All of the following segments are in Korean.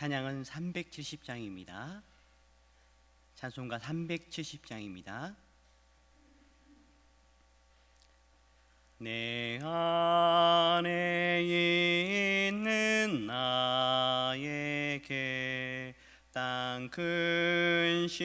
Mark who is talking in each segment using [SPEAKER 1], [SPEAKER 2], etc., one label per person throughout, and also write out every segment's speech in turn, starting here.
[SPEAKER 1] 찬양은 370장입니다. 찬송가 370장입니다. 내 안에 있는 나에게 땅 근심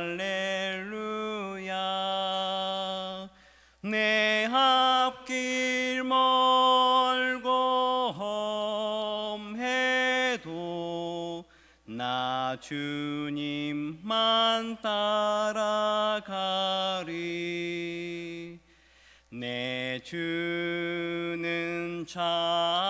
[SPEAKER 1] 할렐루야. 내 앞길 멀고 험해도 나 주님만 따라가리. 내 주는 자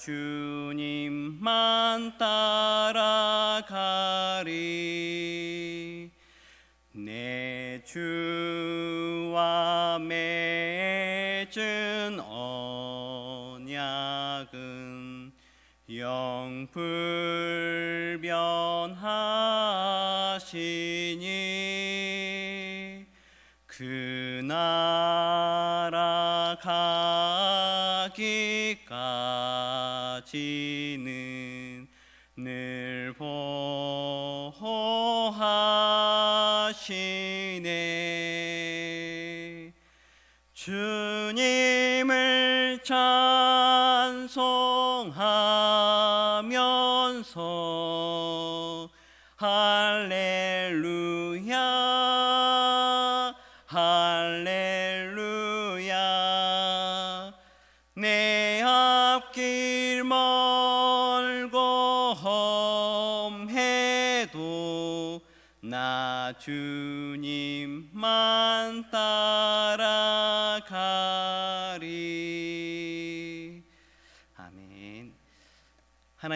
[SPEAKER 1] 주님만 따라가리. 내 주와 맺은 언약은 영불변하시니 그 나라 가 기까지는 늘 보호하시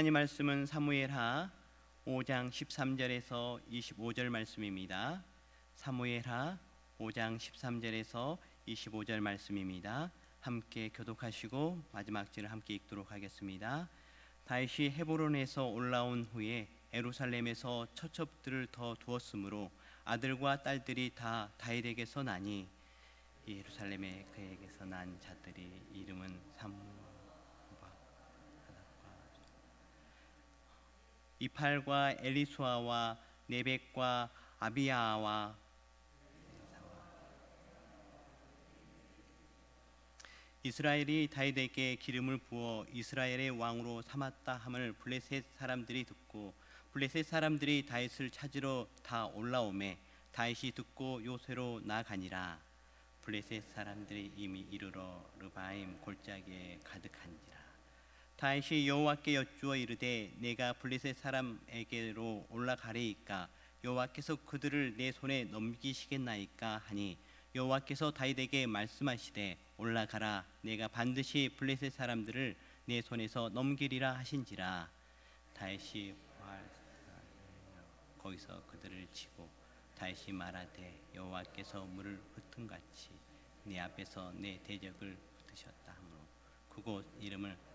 [SPEAKER 1] 하나님 말씀은 사무엘하 5장 13절에서 25절 말씀입니다. 사무엘하 5장 13절에서 25절 말씀입니다. 함께 교독하시고 마지막 절을 함께 읽도록 하겠습니다. 다윗이 헤브론에서 올라온 후에 에루살렘에서 처첩들을 더 두었으므로 아들과 딸들이 다 다윗에게서 나니 예루살렘에 그에게서 난 자들이 이름은 삼바 하닥과 이팔과 엘리수아와 네벡과 아비야와 이스라엘이 다윗에게 기름을 부어 이스라엘의 왕으로 삼았다 함을 블레셋 사람들이 듣고 블레셋 사람들이 다윗을 찾으러 다 올라오매 다윗이 듣고 요새로 나가니라. 블레셋 사람들이 이미 이르러 르바임 골짜기에 가득한지라 다윗이 여호와께 여쭈어 이르되 내가 블레셋 사람에게로 올라가리이까? 여호와께서 그들을 내 손에 넘기시겠나이까 하니 여호와께서 다윗에게 말씀하시되 올라가라 내가 반드시 블레셋 사람들을 내 손에서 넘기리라 하신지라. 다윗이 거기서 그들을 치고 다윗이 말하되 여호와께서 물을 흩은 같이 내 앞에서 내 대적을 흩으셨다 하므로 그곳 이름을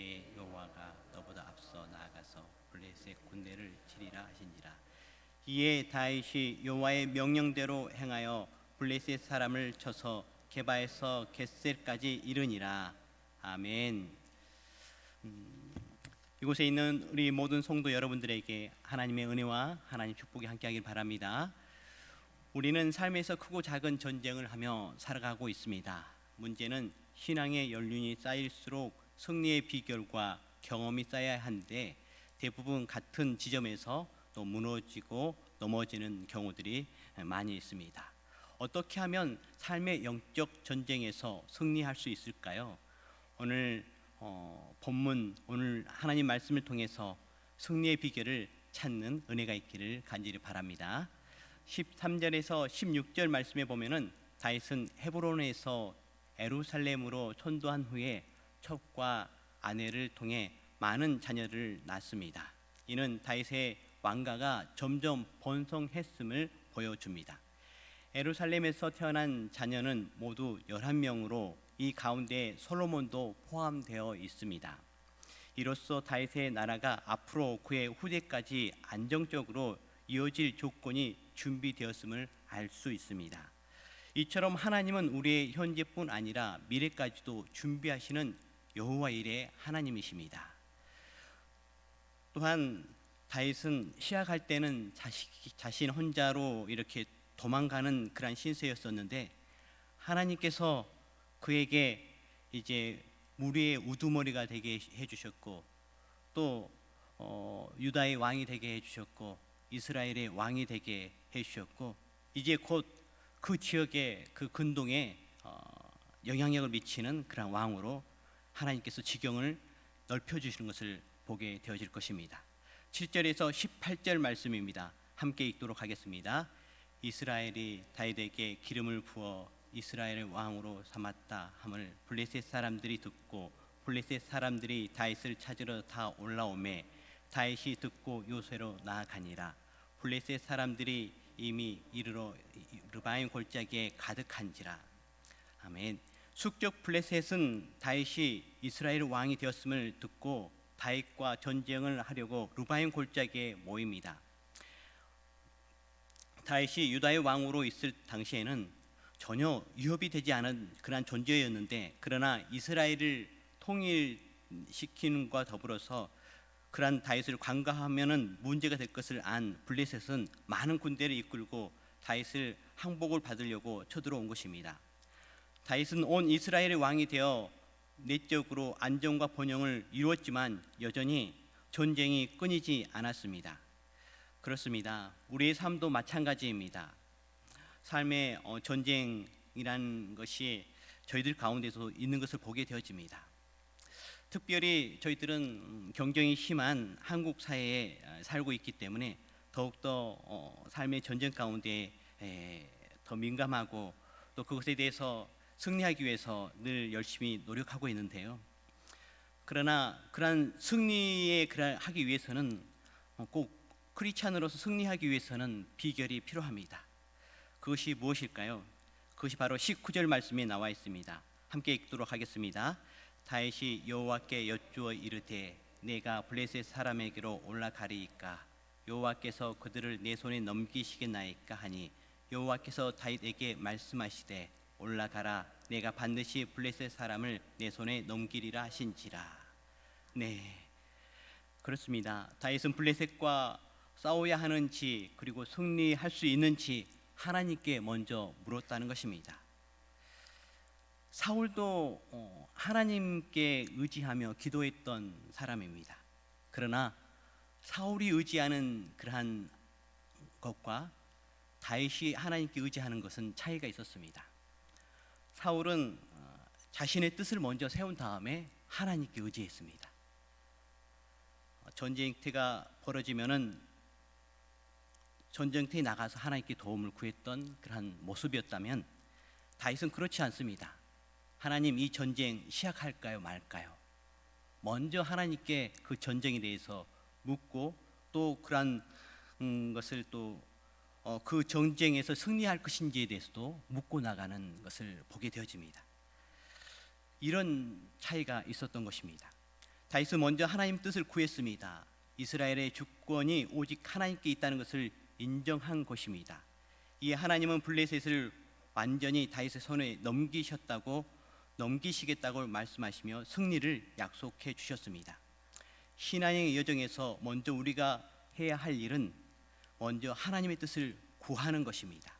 [SPEAKER 1] 그때 여호와가 너보다 앞서 나아가서 블레셋 군대를 치리라 하신지라 이에 다윗이 여호와의 명령대로 행하여 블레셋 사람을 쳐서 게바에서 겟셀까지 이르니라 아멘. 음, 이곳에 있는 우리 모든 성도 여러분들에게 하나님의 은혜와 하나님 축복이 함께하길 바랍니다. 우리는 삶에서 크고 작은 전쟁을 하며 살아가고 있습니다. 문제는 신앙의 연륜이 쌓일수록 승리의 비결과 경험이 쌓여야 하는데 대부분 같은 지점에서 또 무너지고 넘어지는 경우들이 많이 있습니다. 어떻게 하면 삶의 영적 전쟁에서 승리할 수 있을까요? 오늘 어, 본문 오늘 하나님 말씀을 통해서 승리의 비결을 찾는 은혜가 있기를 간절히 바랍니다. 13절에서 16절 말씀에 보면은 다윗은 헤브론에서 에루살렘으로 천도한 후에 첩과 아내를 통해 많은 자녀를 낳습니다. 이는 다윗의 왕가가 점점 번성했음을 보여줍니다. 에루살렘에서 태어난 자녀는 모두 11명으로 이 가운데 솔로몬도 포함되어 있습니다. 이로써 다윗의 나라가 앞으로 그의 후대까지 안정적으로 이어질 조건이 준비되었음을 알 수 있습니다. 이처럼 하나님은 우리의 현재뿐 아니라 미래까지도 준비하시는 여호와 일의 하나님이십니다. 또한 다윗은 시작할 때는 자식, 자신 혼자로 이렇게 도망가는 그런 신세였었는데 하나님께서 그에게 이제 무리의 우두머리가 되게 해주셨고 또 어, 유다의 왕이 되게 해주셨고 이스라엘의 왕이 되게 해주셨고 이제 곧 그 지역의 그 근동에 어, 영향력을 미치는 그런 왕으로 하나님께서 지경을 넓혀 주시는 것을 보게 되어질 것입니다. 7절에서 18절 말씀입니다. 함께 읽도록 하겠습니다. 이스라엘이 다윗에게 기름을 부어 이스라엘의 왕으로 삼았다 함을 블레셋 사람들이 듣고 블레셋 사람들이 다윗을 찾으러 다 올라오매 다윗이 듣고 요새로 나아가니라 블레셋 사람들이 이미 이르러 르바임 골짜기에 가득한지라 아멘 숙적 블레셋은 다윗이 이스라엘 왕이 되었음을 듣고 다윗과 전쟁을 하려고 르바임 골짜기에 모입니다. 다윗이 유다의 왕으로 있을 당시에는 전혀 위협이 되지 않은 그러한 존재였는데 그러나 이스라엘을 통일시키는과 더불어서 그러한 다윗을 관가하면은 문제가 될 것을 안 블레셋은 많은 군대를 이끌고 다윗을 항복을 받으려고 쳐들어온 것입니다. 다윗은 온 이스라엘의 왕이 되어 내적으로 안정과 번영을 이루었지만 여전히 전쟁이 끊이지 않았습니다. 그렇습니다. 우리의 삶도 마찬가지입니다. 삶의 어, 전쟁이라는 것이 저희들 가운데서 있는 것을 보게 되어집니다. 특별히 저희들은 음, 경쟁이 심한 한국 사회에 어, 살고 있기 때문에 더욱더 어, 삶의 전쟁 가운데 더 민감하고 또 그것에 대해서 승리하기 위해서 늘 열심히 노력하고 있는데요. 그러나 그러한 승리에 하기 위해서는 꼭 크리스찬으로서 승리하기 위해서는 비결이 필요합니다. 그것이 무엇일까요? 그것이 바로 19절 말씀에 나와 있습니다. 함께 읽도록 하겠습니다. 다윗이 여호와께 여쭈어 이르되 내가 블레셋 사람에게로 올라가리이까 여호와께서 그들을 내 손에 넘기시겠나이까 하니 여호와께서 다윗에게 말씀하시되 올라가라. 내가 반드시 블레셋 사람을 내 손에 넘기리라 하신지라. 네. 그렇습니다. 다윗은 블레셋과 싸워야 하는지 그리고 승리할 수 있는지 하나님께 먼저 물었다는 것입니다. 사울도 어, 하나님께 의지하며 기도했던 사람입니다. 그러나 사울이 의지하는 그러한 것과 다윗이 하나님께 의지하는 것은 차이가 있었습니다. 사울은 어, 자신의 뜻을 먼저 세운 다음에 하나님께 의지했습니다. 어, 전쟁터가 벌어지면은 전쟁터에 나가서 하나님께 도움을 구했던 그러한 모습이었다면 다윗은 그렇지 않습니다. 하나님 이 전쟁 시작할까요 말까요? 먼저 하나님께 그 전쟁에 대해서 묻고 또 그러한 음, 것을 또 어, 그 전쟁에서 승리할 것인지에 대해서도 묻고 나가는 것을 보게 되어집니다. 이런 차이가 있었던 것입니다. 다윗은 먼저 하나님 뜻을 구했습니다. 이스라엘의 주권이 오직 하나님께 있다는 것을 인정한 것입니다. 이에 하나님은 블레셋을 완전히 다윗의 손에 넘기셨다고 넘기시겠다고 말씀하시며 승리를 약속해 주셨습니다. 신앙의 여정에서 먼저 우리가 해야 할 일은 먼저 하나님의 뜻을 구하는 것입니다.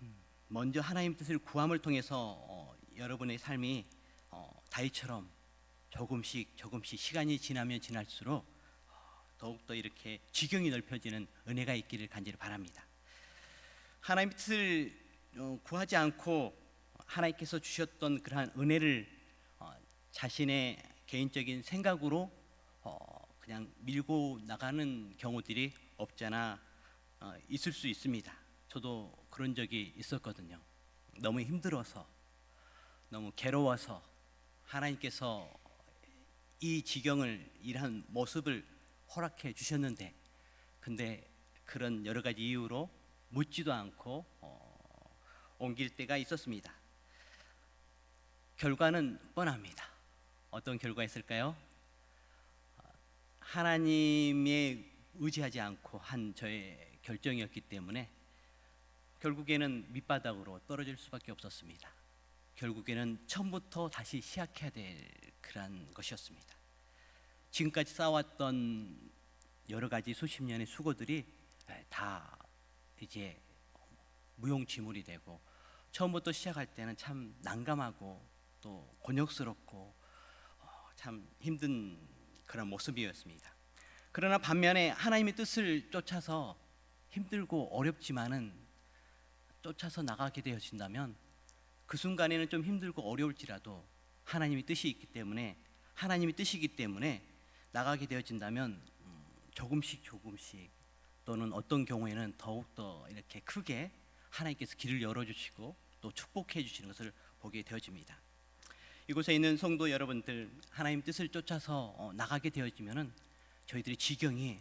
[SPEAKER 1] 음, 먼저 하나님 뜻을 구함을 통해서 어, 여러분의 삶이 어, 다윗처럼 조금씩 조금씩 시간이 지나면 지날수록 어, 더욱더 이렇게 지경이 넓혀지는 은혜가 있기를 간절히 바랍니다. 하나님 뜻을 어, 구하지 않고 하나님께서 주셨던 그러한 은혜를 어, 자신의 개인적인 생각으로 어, 그냥 밀고 나가는 경우들이 없잖아 어, 있을 수 있습니다. 저도 그런 적이 있었거든요. 너무 힘들어서 너무 괴로워서 하나님께서 이 지경을 이러한 모습을 허락해 주셨는데 근데 그런 여러 가지 이유로 묻지도 않고 어, 옮길 때가 있었습니다. 결과는 뻔합니다. 어떤 결과가 있을까요? 하나님에 의지하지 않고 한 저의 결정이었기 때문에 결국에는 밑바닥으로 떨어질 수밖에 없었습니다. 결국에는 처음부터 다시 시작해야 될 그런 것이었습니다. 지금까지 쌓아왔던 여러 가지 수십 년의 수고들이 다 이제 무용지물이 되고 처음부터 시작할 때는 참 난감하고 또 곤욕스럽고 어, 참 힘든 그런 모습이었습니다. 그러나 반면에 하나님의 뜻을 쫓아서 힘들고 어렵지만은 쫓아서 나가게 되어진다면 그 순간에는 좀 힘들고 어려울지라도 하나님의 뜻이 있기 때문에 하나님의 뜻이기 때문에 나가게 되어진다면 음, 조금씩 조금씩 또는 어떤 경우에는 더욱더 이렇게 크게 하나님께서 길을 열어주시고 또 축복해 주시는 것을 보게 되어집니다. 이곳에 있는 성도 여러분들 하나님 뜻을 쫓아서 어, 나가게 되어지면은 저희들의 지경이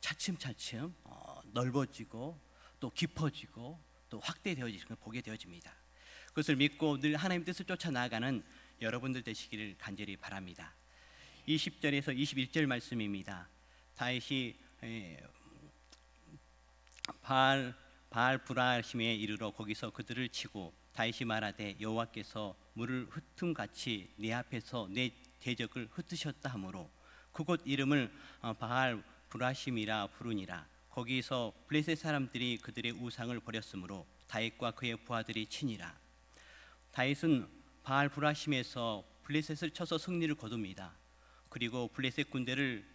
[SPEAKER 1] 차츰차츰 어, 넓어지고 또 깊어지고 또 확대되어지는 걸 보게 되어집니다. 그것을 믿고 늘 하나님 뜻을 쫓아 나아가는 여러분들 되시기를 간절히 바랍니다. 20절에서 21절 말씀입니다. 다윗이 에, 바알 바알 브라심에 이르러 거기서 그들을 치고 다윗이 말하되 여호와께서 물을 흩음 같이 내 앞에서 내 대적을 흩으셨다 하므로 그곳 이름을 어, 바알 브라심이라 부르니라 거기서 블레셋 사람들이 그들의 우상을 버렸으므로 다윗과 그의 부하들이 치니라 다윗은 바알 브라심에서 블레셋을 쳐서 승리를 거둡니다. 그리고 블레셋 군대를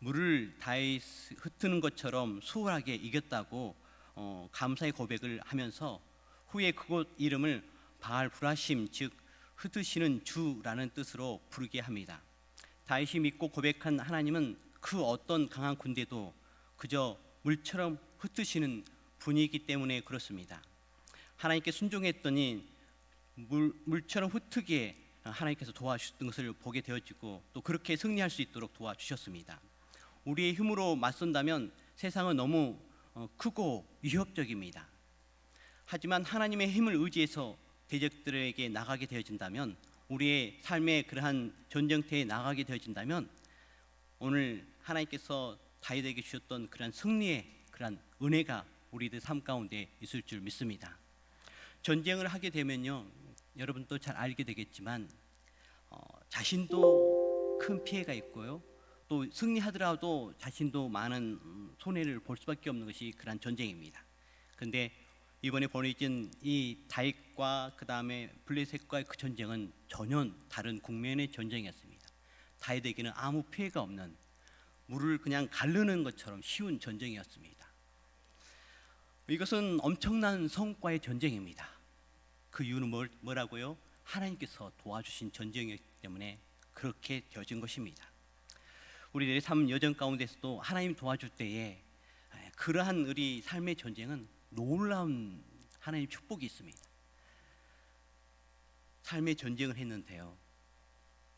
[SPEAKER 1] 물을 다윗 흩트는 것처럼 수월하게 이겼다고 어, 감사의 고백을 하면서 후에 그곳 이름을 바알 브라심 즉 흩으시는 주라는 뜻으로 부르게 합니다. 다윗이 믿고 고백한 하나님은 그 어떤 강한 군대도 그저 물처럼 흩으시는 분이기 때문에 그렇습니다. 하나님께 순종했더니 물, 물처럼 흩트게 하나님께서 도와주셨던 것을 보게 되어지고 또 그렇게 승리할 수 있도록 도와주셨습니다. 우리의 힘으로 맞선다면 세상은 너무 어, 크고 위협적입니다. 하지만 하나님의 힘을 의지해서 대적들에게 나가게 되어진다면 우리의 삶의 그러한 전쟁터에 나가게 되어진다면 오늘 하나님께서 다윗에게 주셨던 그러한 승리의 그러한 은혜가 우리들 삶 가운데 있을 줄 믿습니다. 전쟁을 하게 되면요, 여러분도 잘 알게 되겠지만 어, 자신도 큰 피해가 있고요, 또 승리하더라도 자신도 많은 음, 손해를 볼 수밖에 없는 것이 그러한 전쟁입니다. 근데 이번에 벌어진 이 다윗과 그 다음에 블레셋과의 그 전쟁은 전혀 다른 국면의 전쟁이었습니다. 다윗에게는 아무 피해가 없는 물을 그냥 가르는 것처럼 쉬운 전쟁이었습니다. 이것은 엄청난 성과의 전쟁입니다. 그 이유는 뭘, 뭐라고요? 하나님께서 도와주신 전쟁이기 때문에 그렇게 되어진 것입니다. 우리들의 삶 여정 가운데서도 하나님 도와줄 때에 그러한 우리 삶의 전쟁은 놀라운 하나님 축복이 있습니다. 삶의 전쟁을 했는데요.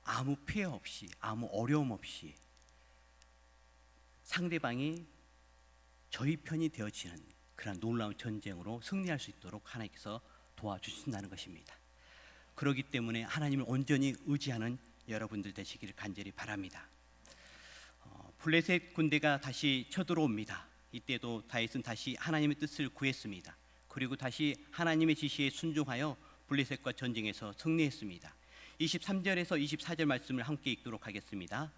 [SPEAKER 1] 아무 피해 없이, 아무 어려움 없이 상대방이 저희 편이 되어지는 그런 놀라운 전쟁으로 승리할 수 있도록 하나님께서 도와주신다는 것입니다. 그렇기 때문에 하나님을 온전히 의지하는 여러분들 되시기를 간절히 바랍니다. 어, 블레셋 군대가 다시 쳐들어옵니다. 이때도 다윗은 다시 하나님의 뜻을 구했습니다. 그리고 다시 하나님의 지시에 순종하여 블레셋과 전쟁에서 승리했습니다. 23절에서 24절 말씀을 함께 읽도록 하겠습니다.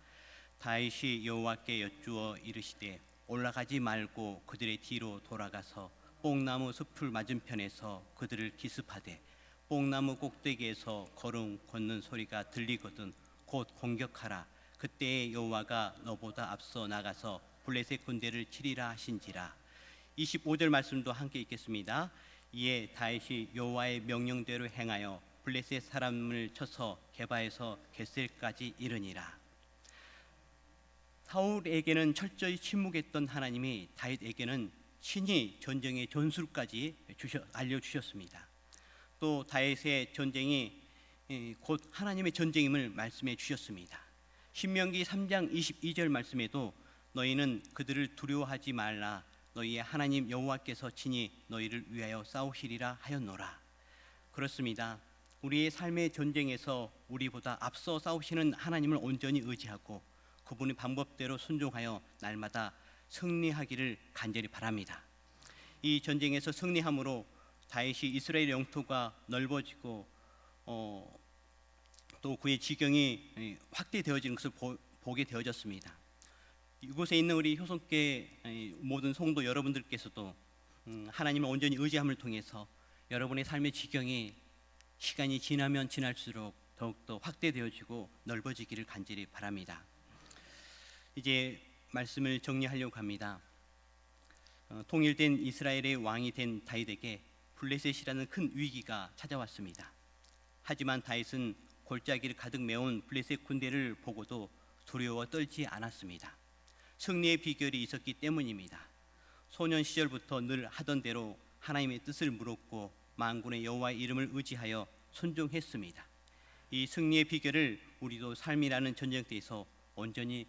[SPEAKER 1] 다윗이 여호와께 여쭈어 이르시되 올라가지 말고 그들의 뒤로 돌아가서 뽕나무 숲을 맞은편에서 그들을 기습하되 뽕나무 꼭대기에서 걸음 걷는 소리가 들리거든 곧 공격하라 그때에 여호와가 너보다 앞서 나가서 블레셋 군대를 치리라 하신지라 25절 말씀도 함께 읽겠습니다 이에 다윗이 여호와의 명령대로 행하여 블레셋 사람을 쳐서 개바에서 겟셀까지 이르니라 사울에게는 철저히 침묵했던 하나님이 다윗에게는 친히 전쟁의 전술까지 주셔, 알려주셨습니다. 또 다윗의 전쟁이 예, 곧 하나님의 전쟁임을 말씀해 주셨습니다. 신명기 3장 22절 말씀에도 너희는 그들을 두려워하지 말라 너희의 하나님 여호와께서 친히 너희를 위하여 싸우시리라 하였노라. 그렇습니다. 우리의 삶의 전쟁에서 우리보다 앞서 싸우시는 하나님을 온전히 의지하고 그분의 방법대로 순종하여 날마다 승리하기를 간절히 바랍니다. 이 전쟁에서 승리함으로 다윗이 이스라엘 영토가 넓어지고 어, 또 그의 지경이 확대되어지는 것을 보, 보게 되어졌습니다. 이곳에 있는 우리 효성교회 모든 성도 여러분들께서도 음, 하나님을 온전히 의지함을 통해서 여러분의 삶의 지경이 시간이 지나면 지날수록 더욱더 확대되어지고 넓어지기를 간절히 바랍니다. 이제 말씀을 정리하려고 합니다. 어, 통일된 이스라엘의 왕이 된 다윗에게 블레셋이라는 큰 위기가 찾아왔습니다. 하지만 다윗은 골짜기를 가득 메운 블레셋 군대를 보고도 두려워 떨지 않았습니다. 승리의 비결이 있었기 때문입니다. 소년 시절부터 늘 하던 대로 하나님의 뜻을 물었고 만군의 여호와의 이름을 의지하여 순종했습니다. 이 승리의 비결을 우리도 삶이라는 전쟁터에서 온전히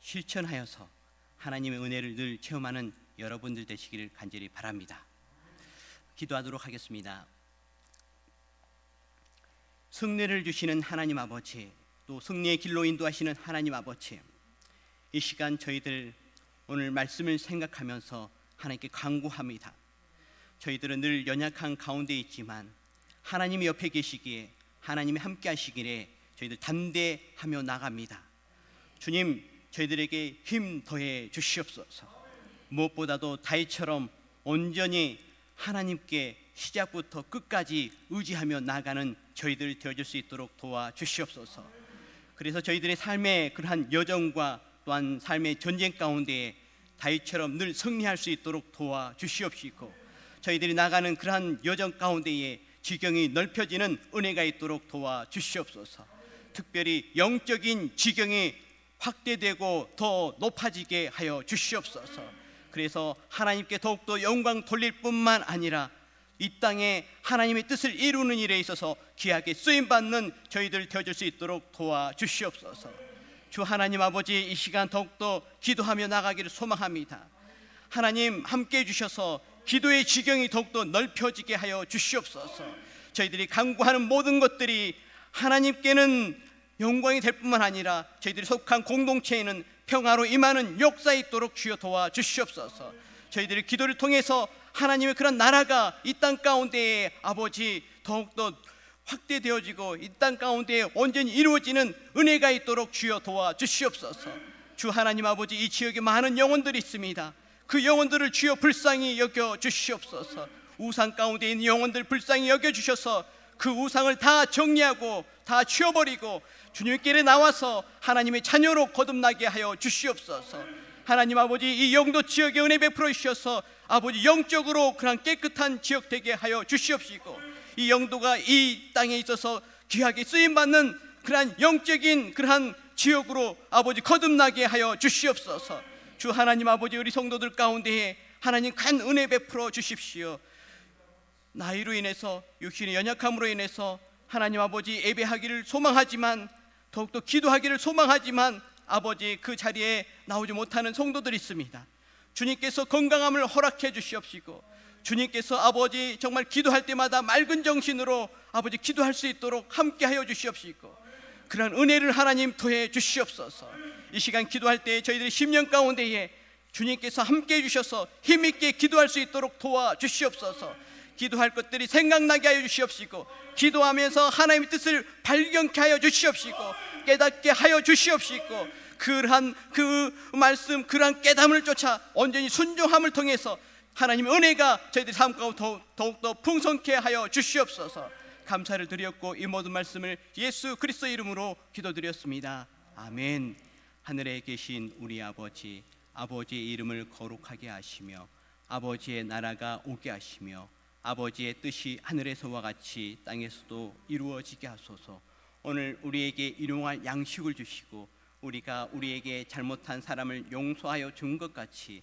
[SPEAKER 1] 실천하여서 하나님의 은혜를 늘 체험하는 여러분들 되시기를 간절히 바랍니다. 기도하도록 하겠습니다. 승리를 주시는 하나님 아버지, 또 승리의 길로 인도하시는 하나님 아버지, 이 시간 저희들 오늘 말씀을 생각하면서 하나님께 간구합니다. 저희들은 늘 연약한 가운데 있지만 하나님이 옆에 계시기에 하나님이 함께 하시기에 저희들 담대하며 나갑니다. 주님, 저희들에게 힘 더해 주시옵소서. 무엇보다도 다이처럼 온전히 하나님께 시작부터 끝까지 의지하며 나가는 저희들 되어줄 수 있도록 도와 주시옵소서. 그래서 저희들의 삶의 그러한 여정과 또한 삶의 전쟁 가운데 다윗처럼 늘 승리할 수 있도록 도와 주시옵시고 저희들이 나가는 그러한 여정 가운데에 지경이 넓혀지는 은혜가 있도록 도와 주시옵소서. 특별히 영적인 지경이 확대되고 더 높아지게 하여 주시옵소서. 그래서 하나님께 더욱더 영광 돌릴 뿐만 아니라 이 땅에 하나님의 뜻을 이루는 일에 있어서 귀하게 쓰임 받는 저희들 되어줄 수 있도록 도와 주시옵소서. 주 하나님 아버지 이 시간 더욱더 기도하며 나가기를 소망합니다. 하나님 함께 해주셔서 기도의 지경이 더욱더 넓혀지게 하여 주시옵소서. 저희들이 강구하는 모든 것들이 하나님께는 영광이 될 뿐만 아니라 저희들이 속한 공동체에는 평화로 임하는 역사 있도록 주여 도와 주시옵소서. 저희들이 기도를 통해서 하나님의 그런 나라가 이 땅 가운데에 아버지 더욱더 확대되어지고 이 땅 가운데에 온전히 이루어지는 은혜가 있도록 주여 도와 주시옵소서. 주 하나님 아버지 이 지역에 많은 영혼들이 있습니다. 그 영혼들을 주여 불쌍히 여겨 주시옵소서. 우상 가운데 있는 영혼들 불쌍히 여겨 주셔서 그 우상을 다 정리하고 다 치워버리고 주님께 나와서 하나님의 자녀로 거듭나게 하여 주시옵소서. 하나님 아버지 이 영도 지역에 은혜 베풀어 주셔서 아버지 영적으로 그런 깨끗한 지역 되게 하여 주시옵시고 이 영도가 이 땅에 있어서 귀하게 쓰임 받는 그러한 영적인 그러한 지역으로 아버지 거듭나게 하여 주시옵소서. 주 하나님 아버지 우리 성도들 가운데에 하나님 큰 은혜 베풀어 주십시오. 나이로 인해서 육신의 연약함으로 인해서 하나님 아버지 예배하기를 소망하지만 더욱더 기도하기를 소망하지만 아버지 그 자리에 나오지 못하는 성도들이 있습니다. 주님께서 건강함을 허락해 주시옵시고 주님께서 아버지 정말 기도할 때마다 맑은 정신으로 아버지 기도할 수 있도록 함께 하여 주시옵시고 그런 은혜를 하나님 더해 주시옵소서. 이 시간 기도할 때 저희들이 10년 가운데에 주님께서 함께 해 주셔서 힘 있게 기도할 수 있도록 도와 주시옵소서. 기도할 것들이 생각나게 하여 주시옵시고 기도하면서 하나님의 뜻을 발견케 하여 주시옵시고 깨닫게 하여 주시옵시고 그러한 그 말씀 그러한 깨달음을 쫓아 온전히 순종함을 통해서 하나님의 은혜가 저희들 삶 가운데 더욱, 더욱더 풍성케 하여 주시옵소서. 감사를 드렸고 이 모든 말씀을 예수 그리스도 이름으로 기도드렸습니다. 아멘. 하늘에 계신 우리 아버지 아버지의 이름을 거룩하게 하시며 아버지의 나라가 오게 하시며 아버지의 뜻이 하늘에서와 같이 땅에서도 이루어지게 하소서. 오늘 우리에게 일용할 양식을 주시고 우리가 우리에게 잘못한 사람을 용서하여 준 것 같이